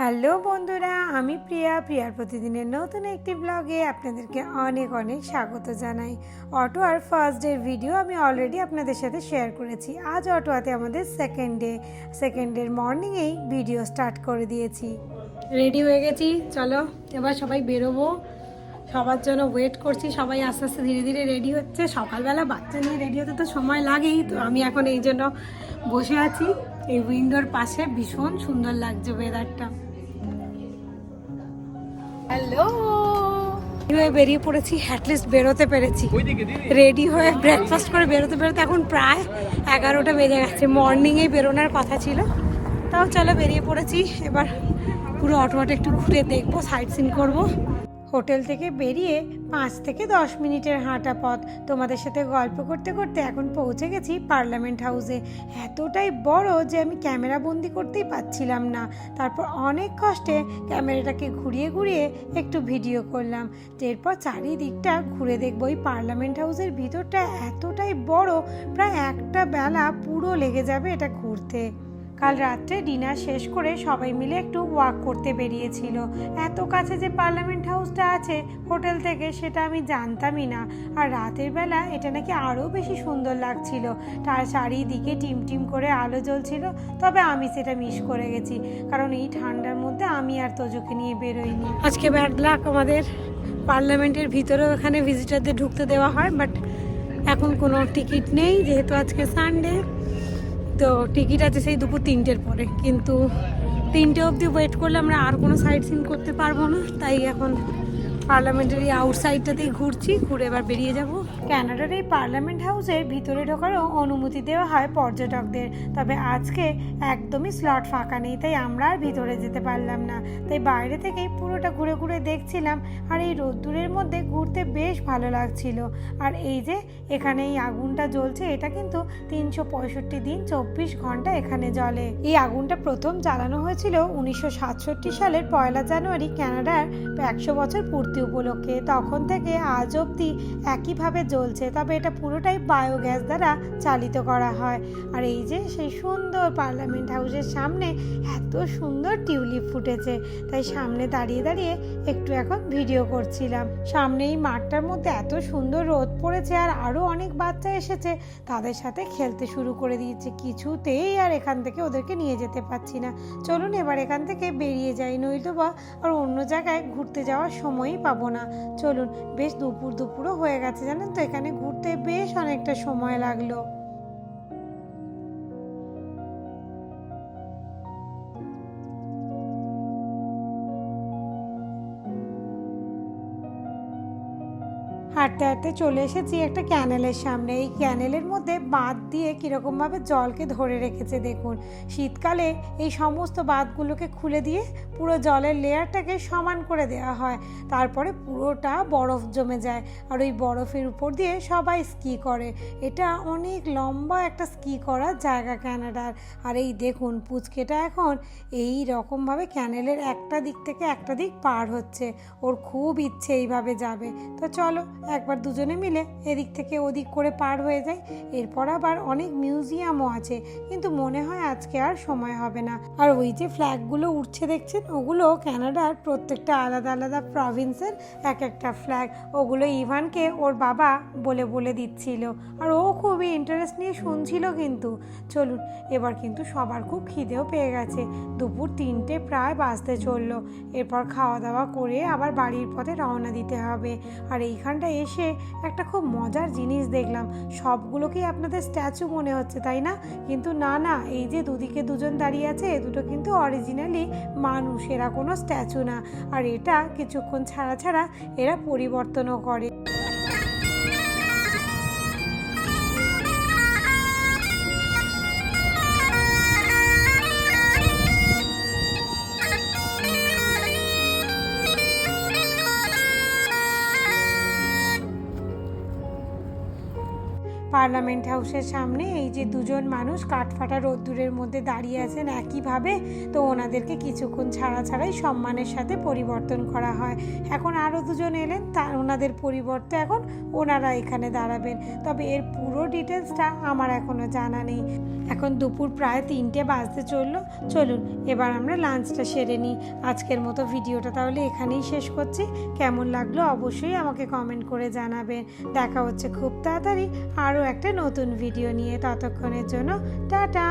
Hello বন্ধুরা, আমি প্রিয়া। প্রিয়ার প্রতিদিনের নতুন একটি ব্লগে আপনাদেরকে অনেক অনেক স্বাগত জানাই। অটো আর ফার্স্ট ডের ভিডিও আমি অলরেডি আপনাদের সাথে শেয়ার করেছি। আজ অটোয়াতে আমাদের সেকেন্ড ডে সেকেন্ড ডের মর্নিংয়েই ভিডিও স্টার্ট করে দিয়েছি। রেডি হয়ে গেছি? চলো, এবার সবাই বেরোবো। সবার জন্য ওয়েট করছি। সবাই আস্তে আস্তে ধীরে ধীরে রেডি হচ্ছে। সকালবেলা বাচ্চা নিয়ে রেডি হতে তো সময় লাগেই, তো আমি এখন এই জন্য বসে আছি। এই উইন্ডোর পাশে ভীষণ সুন্দর লাগছে ওয়েদারটা হ্যালো হয়ে বেরিয়ে পড়েছি অ্যাটলিস্ট বেরোতে পেরেছি। রেডি হয়ে ব্রেকফাস্ট করে বেরোতে বেরোতে এখন প্রায় এগারোটা বেজে গেছে। মর্নিংয়েই বেরোনোর কথা ছিল। তাও চলো বেরিয়ে পড়েছি। এবার পুরো অটোটা একটু ঘুরে দেখব সাইট সিন করব। হোটেল থেকে বেরিয়ে পাঁচ থেকে দশ মিনিটের হাঁটা পথ। তোমাদের সাথে গল্প করতে করতে এখন পৌঁছে গেছি পার্লামেন্ট হাউসে। এতটাই বড় যে আমি ক্যামেরা বন্দি করতেই পাচ্ছিলাম না। তারপর অনেক কষ্টে ক্যামেরাটাকে ঘুরিয়ে ঘুরিয়ে একটু ভিডিও করলাম। এরপর চারিদিকটা ঘুরে দেখব। ওই পার্লামেন্ট হাউসের ভিতরটা এতটাই বড়, প্রায় একটা বেলা পুরো লেগে যাবে এটা ঘুরতে। কাল রাত্রে ডিনার শেষ করে সবাই মিলে একটু ওয়াক করতে বেরিয়েছিল। এত কাছে যে পার্লামেন্ট হাউসটা আছে, হোটেল থেকে, সেটা আমি জানতামই না। আর রাতের বেলা এটা নাকি আরও বেশি সুন্দর লাগছিল। তার চারিদিকে টিম টিম করে আলো জ্বলছিল, তবে আমি সেটা মিস করে গেছি। কারণ এই ঠান্ডার মধ্যে আমি আর তোজোকে নিয়ে বেরোইনি। আজকে ব্যাড লাক আমাদের পার্লামেন্টের ভিতরেও এখানে ভিজিটারদের ঢুকতে দেওয়া হয় বাট এখন কোনো টিকিট নেই, যেহেতু আজকে সানডে তো টিকিট আছে সেই দুপুর তিনটের পরে। কিন্তু তিনটে অবধি ওয়েট করলে আমরা আর কোনো সাইট সিন করতে পারব না। তাই এখন পার্লামেন্টের এই আউটসাইডটাতেই ঘুরছি, ঘুরে এবার বেরিয়ে যাব। ক্যানাডার এই পার্লামেন্ট হাউসের ভিতরে ঢোকারও অনুমতি দেওয়া হয় পর্যটকদের। তবে আজকে একদমই স্লট ফাঁকা নেই, তাই আমরা আর ভিতরে যেতে পারলাম না। তাই বাইরে থেকেই পুরোটা ঘুরে ঘুরে দেখছিলাম, আর এই রোদ্দুরের মধ্যে ঘুরতে বেশ ভালো লাগছিল। আর এই যে এখানে এই আগুনটা জ্বলছে, এটা কিন্তু তিনশো পঁয়ষট্টি দিন চব্বিশ ঘণ্টা এখানে জ্বলে। এই আগুনটা প্রথম জ্বালানো হয়েছিল উনিশশো সাতষট্টি সালের পয়লা জানুয়ারি ক্যানাডার একশো বছর পূর্তি উপলক্ষে তখন থেকে আজ অবধি একইভাবে জ্বলছে। তবে এটা পুরোটাই বায়োগ্যাস দ্বারা চালিত করা হয়। আর এই যে সেই সুন্দর পার্লামেন্ট হাউসের সামনে এত সুন্দর টিউলিপ ফুটেছে। তাই সামনে দাঁড়িয়ে দাঁড়িয়ে একটু এখন ভিডিও করছিলাম। সামনে এই মাঠটার মধ্যে এত সুন্দর রোদ পড়েছে আর আরও অনেক বাচ্চা এসেছে। তাদের সাথে খেলতে শুরু করে দিয়েছে। কিছুতেই আর এখান থেকে ওদেরকে নিয়ে যেতে পারছি না। চলুন এবার এখান থেকে বেরিয়ে যাই। নইতো বা আর অন্য জায়গায় ঘুরতে যাওয়ার সময়ই পাবো না। চলুন, বেশ দুপুর দুপুরও হয়ে গেছে জানেন তো, এখানে ঘুরতে বেশ অনেকটা সময় লাগল। হাঁটতে হাঁটতে চলে এসেছি একটা ক্যানেলের সামনে। এই ক্যানেলের মধ্যে বাঁধ দিয়ে কীরকমভাবে জলকে ধরে রেখেছে, দেখুন। শীতকালে এই সমস্ত বাঁধগুলোকে খুলে দিয়ে পুরো জলের লেয়ারটাকে সমান করে দেওয়া হয়। তারপরে পুরোটা বরফ জমে যায় আর ওই বরফের উপর দিয়ে সবাই স্কি করে। এটা অনেক লম্বা একটা স্কি করার জায়গা ক্যানাডার। আর এই দেখুন, পুচকেটা এখন এই রকমভাবে ক্যানেলের একটা দিক থেকে একটা দিক পার হচ্ছে। ওর খুব ইচ্ছে এইভাবে যাবে। তো চলো একবার দুজনে মিলে এদিক থেকে ওদিক করে পার হয়ে যায় এরপর আবার অনেক মিউজিয়ামও আছে, কিন্তু মনে হয় আজকে আর সময় হবে না। আর ওই যে ফ্ল্যাগগুলো উঠছে দেখছেন? ওগুলো ক্যানাডার প্রত্যেকটা আলাদা আলাদা প্রভিন্সের এক একটা ফ্ল্যাগ। ওগুলো ইভানকে ওর বাবা বলে বলে দিচ্ছিল। আর ও খুবই ইন্টারেস্ট নিয়ে শুনছিল কিন্তু। চলুন, এবার কিন্তু সবার খুব খিদেও পেয়ে গেছে। দুপুর তিনটে প্রায় বাজতে চলল। এরপর খাওয়া দাওয়া করে আবার বাড়ির পথে রওনা দিতে হবে। আর এইখানটা এসে একটা খুব মজার জিনিস দেখলাম। সবগুলোকেই আপনাদের স্ট্যাচু মনে হচ্ছে, তাই না? কিন্তু না না, এই যে দুদিকে দুজন দাঁড়িয়ে আছে, এ দুটো কিন্তু অরিজিনালি মানুষ এরা কোনো স্ট্যাচু না। আর এটা কিছুক্ষণ ছাড়া ছাড়া এরা পরিবর্তনও করে। পার্লামেন্ট হাউসের সামনে এই যে দুজন মানুষ কাঠফাটা রোদ্দুরের মধ্যে দাঁড়িয়ে আছেন একইভাবে, তো ওনাদেরকে কিছুক্ষণ ছাড়া ছাড়াই সম্মানের সাথে পরিবর্তন করা হয়। এখন আরও দুজন এলেন তা ওনাদের পরিবর্তে এখন ওনারা এখানে দাঁড়াবেন। তবে এর পুরো ডিটেলসটা আমার এখনও জানা নেই। এখন দুপুর প্রায় তিনটে বাজতে চলল। চলুন, এবার আমরা লাঞ্চটা সেরে নিই। আজকের মতো ভিডিওটা তাহলে এখানেই শেষ করছি। কেমন লাগল অবশ্যই আমাকে কমেন্ট করে জানাবেন। দেখা হচ্ছে খুব তাড়াতাড়ি আরও একটা নতুন ভিডিও নিয়ে ততক্ষণের জন্য টাটা!